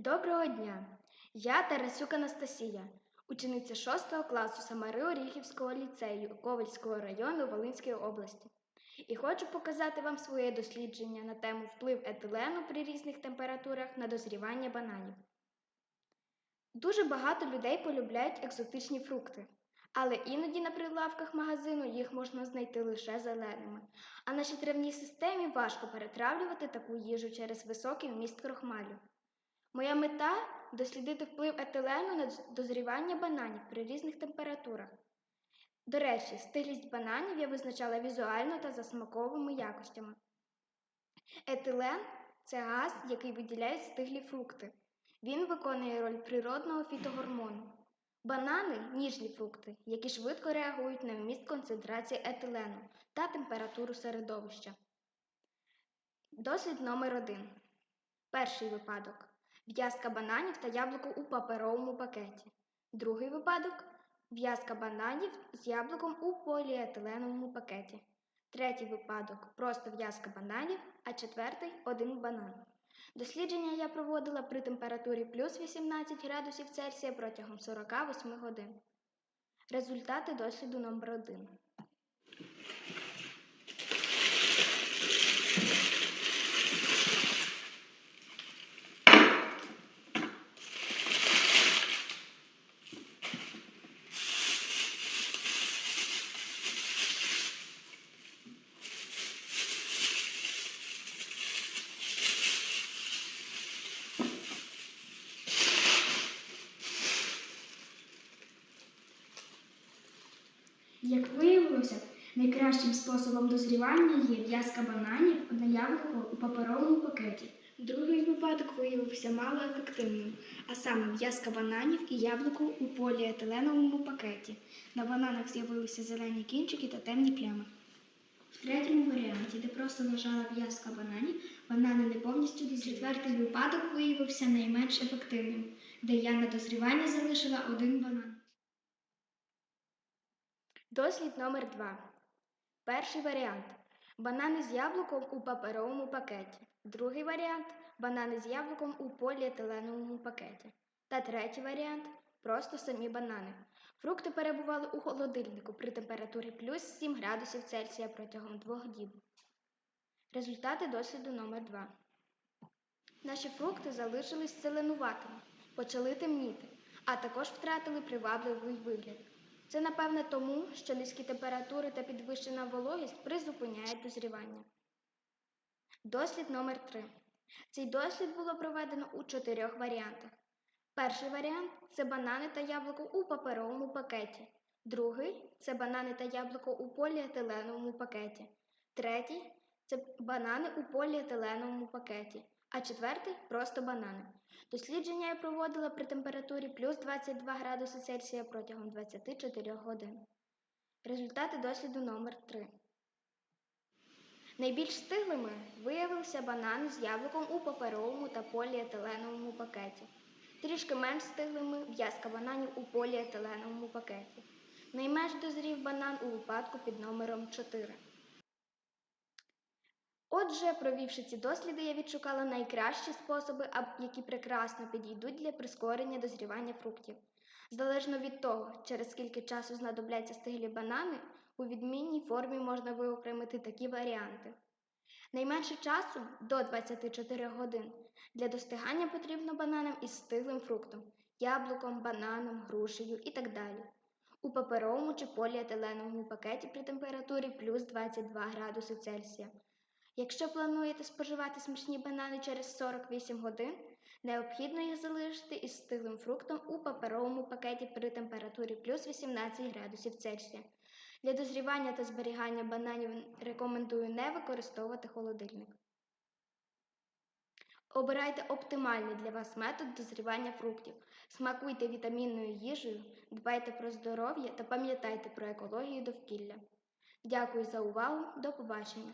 Доброго дня! Я Тарасюк Анастасія, учениця 6 класу Самари-Оріхівського ліцею Ковальського району Волинської області. І хочу показати вам своє дослідження на тему вплив етилену при різних температурах на дозрівання бананів. Дуже багато людей полюбляють екзотичні фрукти, але іноді на прилавках магазину їх можна знайти лише зеленими. А нашій травній системі важко перетравлювати таку їжу через високий вміст крохмалю. Моя мета дослідити вплив етилену на дозрівання бананів при різних температурах. До речі, стиглість бананів я визначала візуально та за смаковими якостями. Етилен це газ, який виділяють стиглі фрукти. Він виконує роль природного фітогормону. Банани ніжні фрукти, які швидко реагують на вміст концентрації етилену та температуру середовища. Дослід номер 1 Перший випадок. В'язка бананів та яблуко у паперовому пакеті. Другий випадок в'язка бананів з яблуком у поліетиленовому пакеті. Третій випадок просто в'язка бананів, а четвертий один банан. Дослідження я проводила при температурі плюс 18 градусів Цельсія протягом 48 годин. Результати досліду номер 1 Як виявилося, найкращим способом дозрівання є в'язка бананів на яблуко у паперовому пакеті. Другий випадок виявився малоефективним, а саме в'язка бананів і яблуко у поліетиленовому пакеті. На бананах з'явилися зелені кінчики та темні плями. В третьому варіанті, де просто лежала в'язка бананів, банани не повністю дозріли. Четвертий випадок виявився найменш ефективним, де я на дозрівання залишила один банан. Дослід номер 2 Перший варіант. Банани з яблуком у паперовому пакеті. Другий варіант банани з яблуком у поліетиленовому пакеті. Та третій варіант просто самі банани. Фрукти перебували у холодильнику при температурі плюс 7 градусів Цельсія протягом двох діб. Результати досліду номер 2 Наші фрукти залишились зеленуватими, почали темніти, а також втратили привабливий вигляд. Це, напевне, тому, що низькі температури та підвищена вологість призупиняють дозрівання. Дослід номер 3 Цей дослід було проведено у чотирьох варіантах. Перший варіант це банани та яблуко у паперовому пакеті. Другий це банани та яблуко у поліетиленовому пакеті. Третій це банани у поліетиленовому пакеті. А четвертий просто банани. Дослідження я проводила при температурі плюс 22 градуси Цельсія протягом 24 годин. Результати досліду номер 3 Найбільш стиглими виявилися банани з яблуком у паперовому та поліетиленовому пакеті. Трішки менш стиглими в'язка бананів у поліетиленовому пакеті. Найменш дозрів банан у випадку під номером 4. Отже, провівши ці досліди, я відшукала найкращі способи, які прекрасно підійдуть для прискорення дозрівання фруктів. Залежно від того, через скільки часу знадобляться стиглі банани, у відмінній формі можна виокремити такі варіанти. Найменше часу до 24 годин. Для достигання потрібно бананам із стиглим фруктом яблуком, бананом, грушею і так далі. У паперовому чи поліетиленовому пакеті при температурі плюс 22 градуси Цельсія. Якщо плануєте споживати смачні банани через 48 годин, необхідно їх залишити із стиглим фруктом у паперовому пакеті при температурі плюс 18 градусів Цельсія. Для дозрівання та зберігання бананів рекомендую не використовувати холодильник. Обирайте оптимальний для вас метод дозрівання фруктів. Смакуйте вітамінною їжею, дбайте про здоров'я та пам'ятайте про екологію довкілля. Дякую за увагу. До побачення!